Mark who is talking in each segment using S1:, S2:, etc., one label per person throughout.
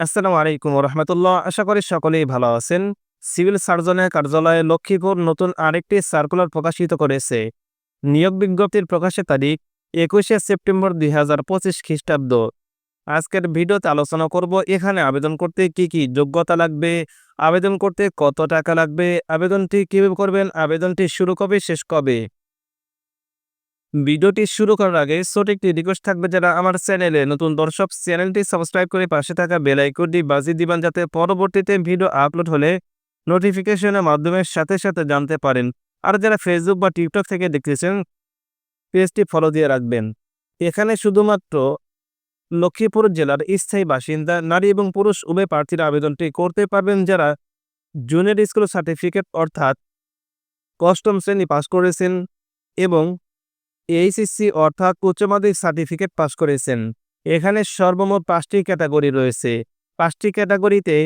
S1: আসসালামু আলাইকুম রহমতুল্লাহ আশা করি সকলেই ভালো আছেন। সিভিল সার্জনের কার্যালয়ে লক্ষ্মীপুর নতুন আরেকটি সার্কুলার প্রকাশিত করেছে। নিয়োগ বিজ্ঞপ্তির প্রকাশের তারিখ একুশে সেপ্টেম্বর দুই হাজার পঁচিশ খ্রিস্টাব্দ। আজকের ভিডিওতে আলোচনা করব এখানে আবেদন করতে কি কি যোগ্যতা লাগবে, আবেদন করতে কত টাকা লাগবে, আবেদনটি কীভাবে করবেন আবেদনটি শুরু কবে, শেষ কবে? ভিডিওটি শুরু করার আগে ছোট একটি রিকোয়েস্ট থাকবে যারা আমার চ্যানেলে নতুন দর্শক, চ্যানেলটি সাবস্ক্রাইব করে পাশে থাকা বেল আইকনটি বাজিয়ে দিবেন যাতে পরবর্তীতে ভিডিও আপলোড হলে নোটিফিকেশনের মাধ্যমে সাথে সাথে জানতে পারেন। আর যারা ফেসবুক বা টিকটক থেকে দেখতেছেন, পেজটি ফলো দিয়ে রাখবেন। এখানে শুধুমাত্র লক্ষ্মীপুর জেলার স্থায়ী বাসিন্দা, নারী এবং পুরুষ উভয় প্রার্থীরা আবেদনটি করতে পারবেন যারা জুনিয়র স্কুল সার্টিফিকেট অর্থাৎ অষ্টম শ্রেণি পাস করেছেন এবং এইচএসসি অর্থাৎ উচ্চ মাধ্যমিক সার্টিফিকেট পাস করেছেন। এখানে সর্বমোট পাঁচটি ক্যাটাগরি রয়েছে। পাঁচটি ক্যাটাগরিতে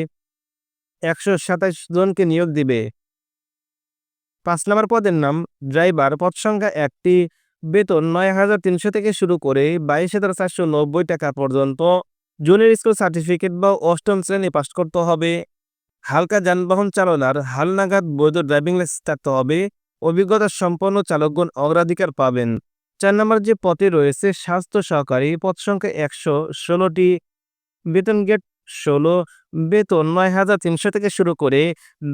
S1: একশো সাতাশ জনকে নিয়োগ দিবে। পাঁচ নম্বর পদের নাম, ড্রাইভার। পদ সংখ্যা একটি। বেতন নয় হাজার তিনশো থেকে শুরু করে বাইশ হাজার চারশো নব্বই টাকা পর্যন্ত। জুনিয়র স্কুল সার্টিফিকেট বা অষ্টম শ্রেণি পাস করতে হবে। হালকা যানবাহন চালনার হালনাগাদ বৈধ ড্রাইভিং লাইসেন্স থাকতে হবে। অভিজ্ঞতা সম্পন্ন চালকগণ অগ্রাধিকার পাবেন। চার নম্বর যে পদে রয়েছে, স্বাস্থ্য সহকারী, পদ সংখ্যা একশো ষোলোটি। বেতন গেট ষোলো, বেতন নয় হাজার তিনশো থেকে শুরু করে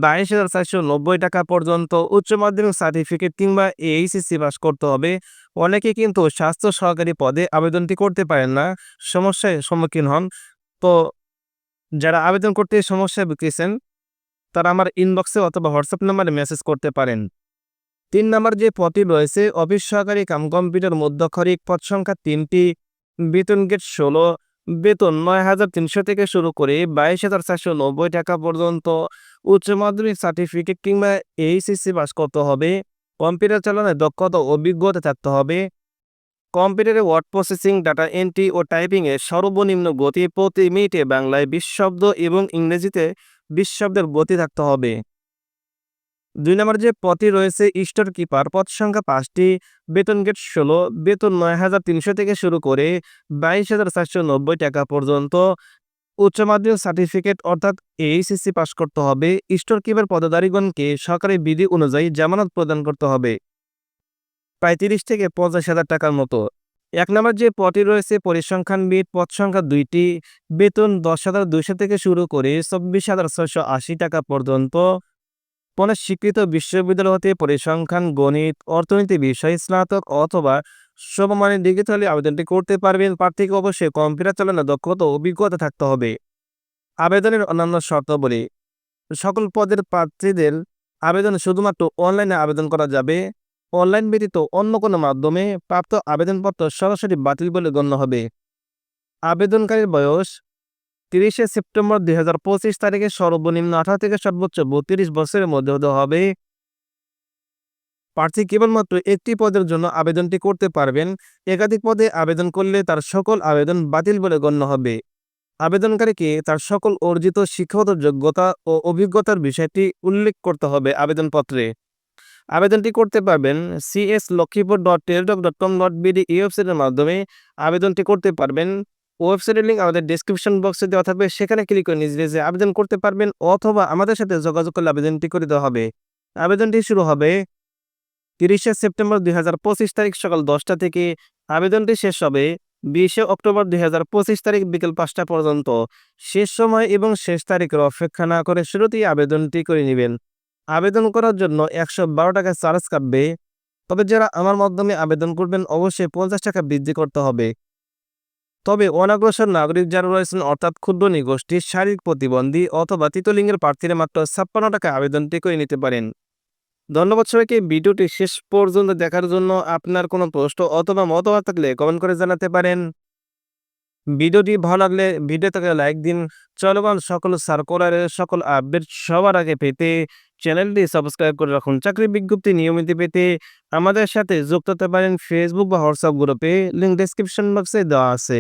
S1: বাইশ হাজার চারশো নব্বই টাকা পর্যন্ত উচ্চ মাধ্যমিক সার্টিফিকেট কিংবা এইচএসসি পাস করতে হবে। অনেকে কিন্তু স্বাস্থ্য সহকারী পদে আবেদনটি করতে পারেন না, সমস্যায় সম্মুখীন হন। তো যারা আবেদন করতে সমস্যায় ভুগতেছেন, তারা আমার ইনবক্সে অথবা হোয়াটসঅ্যাপ নাম্বারে মেসেজ করতে পারেন। তিন নম্বর যে পদটি রয়েছে অফিস সহকারী কাম কম্পিউটার মধ্যক্ষরিক পদ সংখ্যা তিনটি, বেতন গেট ষোলো, বেতন নয় হাজার তিনশো থেকে শুরু করে বাইশ হাজার চারশো নব্বই টাকা পর্যন্ত, উচ্চ মাধ্যমিক সার্টিফিকেট কিংবা এইচএসসি পাস করতে হবে, কম্পিউটার চালানোর দক্ষতা অভিজ্ঞতা থাকতে হবে। কম্পিউটারে ওয়ার্ড প্রসেসিং ডাটা এন্ট্রি ও টাইপিংয়ে সর্বনিম্ন গতি প্রতি মিনিটে বাংলায় বিশ শব্দ এবং ইংরেজিতে বিশ শব্দের গতি থাকতে হবে। দুই নম্বর যে পদটি রয়েছে স্টোর কিপার পদ সংখ্যা পাঁচটি। বেতন গেট ষোলো, বেতন নয় হাজার তিনশো থেকে শুরু করে বাইশ হাজার চারশো নব্বই টাকা পর্যন্ত। উচ্চ মাধ্যমিক সার্টিফিকেট অর্থাৎ এইচএসসি পাস করতে হবে। স্টোর কিপার পদধারীগণকে সরকারি বিধি অনুযায়ী জামানত প্রদান করতে হবে। প্রায় তিরিশ থেকে পঞ্চাশ হাজার টাকার মতো। এক নম্বর যে পদটি রয়েছে পরিসংখ্যানবিদ পদ সংখ্যা দুইটি। বেতন দশ হাজার দুইশো থেকে শুরু করে চব্বিশ হাজার ছয়শো আশি টাকা পর্যন্ত। কোনো স্বীকৃত বিশ্ববিদ্যালয় হতে পরিসংখ্যান, গণিত, অর্থনীতি বিষয়, স্নাতক অথবা সমমানের ডিগ্রি হলে আবেদনটি করতে পারবেন। প্রার্থীকে অবশ্যই কম্পিউটার চালানোর দক্ষতা অভিজ্ঞতা থাকতে হবে। আবেদনের অন্যান্য শর্তাবলী সকল পদের প্রার্থীদের আবেদন শুধুমাত্র অনলাইনে আবেদন করা যাবে। অনলাইন ব্যতীত অন্য কোনো মাধ্যমে প্রাপ্ত আবেদনপত্র সরাসরি বাতিল বলে গণ্য হবে। আবেদনকারীর বয়স তিরিশে সেপ্টেম্বর দুই হাজার পঁচিশ তারিখে সর্বনিম্ন আঠারো থেকে সর্বোচ্চ বত্রিশ বছরের মধ্যে হতে হবে। প্রার্থী কেবলমাত্র একটি পদের জন্য আবেদনটি করতে পারবেন। একাধিক পদে আবেদন করলে তার সকল আবেদন বাতিল বলে গণ্য হবে। আবেদনকারীকে তার সকল অর্জিত শিক্ষাগত যোগ্যতা ও অভিজ্ঞতার বিষয়টি উল্লেখ করতে হবে আবেদনপত্রে। আবেদনটি করতে পারবেন CS Lakshmipur dot Teletalk dot com dot BD ওয়েবসাইটের মাধ্যমে। আবেদনটি করতে পারবেন ওয়েবসাইটের লিঙ্ক আমাদের ডিসক্রিপশন বক্সে দেওয়া থাকবে। সেখানে ক্লিক করে নিজে নিজে আবেদন করতে পারবেন অথবা আমাদের সাথে যোগাযোগ করলে আবেদনটি করে দেওয়া হবে। আবেদনটি শুরু হবে তিরিশে সেপ্টেম্বর দুই হাজার পঁচিশ তারিখ সকাল দশটা থেকে। আবেদনটি শেষ হবে বিশে অক্টোবর দুই হাজার পঁচিশ তারিখ বিকেল পাঁচটা পর্যন্ত। শেষ সময় এবং শেষ তারিখের অপেক্ষা না করে শুরুতেই আবেদনটি করে নেবেন। আবেদন করার জন্য একশো বারো টাকা চার্জ কাটবে। তবে যারা আমার মাধ্যমে আবেদন করবেন, অবশ্যই পঞ্চাশ টাকা বৃদ্ধি করতে হবে। তবে অনাগ্রসর নাগরিক যারা রয়েছেন, অর্থাৎ ক্ষুদ্র নিগোষ্ঠী, শারীরিক প্রতিবন্ধী অথবা তৃতীয়লিঙ্গের প্রার্থীরা মাত্র ছাপ্পান্ন টাকা আবেদনটি করে নিতে পারেন। ধন্যবাদ সবাইকে। ভিডিওটি শেষ পর্যন্ত দেখার জন্য আপনার কোনো প্রশ্ন অথবা মতামত থাকলে কমেন্ট করে জানাতে পারেন। ভিডিওটি ভালো লাগলে ভিডিওটাকে লাইক দিন। চলমান সকল সার্কুলারের সকল আপডেট সবার আগে পেতে চ্যানেলটি সাবস্ক্রাইব করে রাখুন। চাকরি বিজ্ঞপ্তি নিয়মিত পেতে আমাদের সাথে যুক্ত হতে পারেন। ফেসবুক বা হোয়াটসঅ্যাপ গ্রুপে লিঙ্ক ডিসক্রিপশন বক্সে দেওয়া আছে।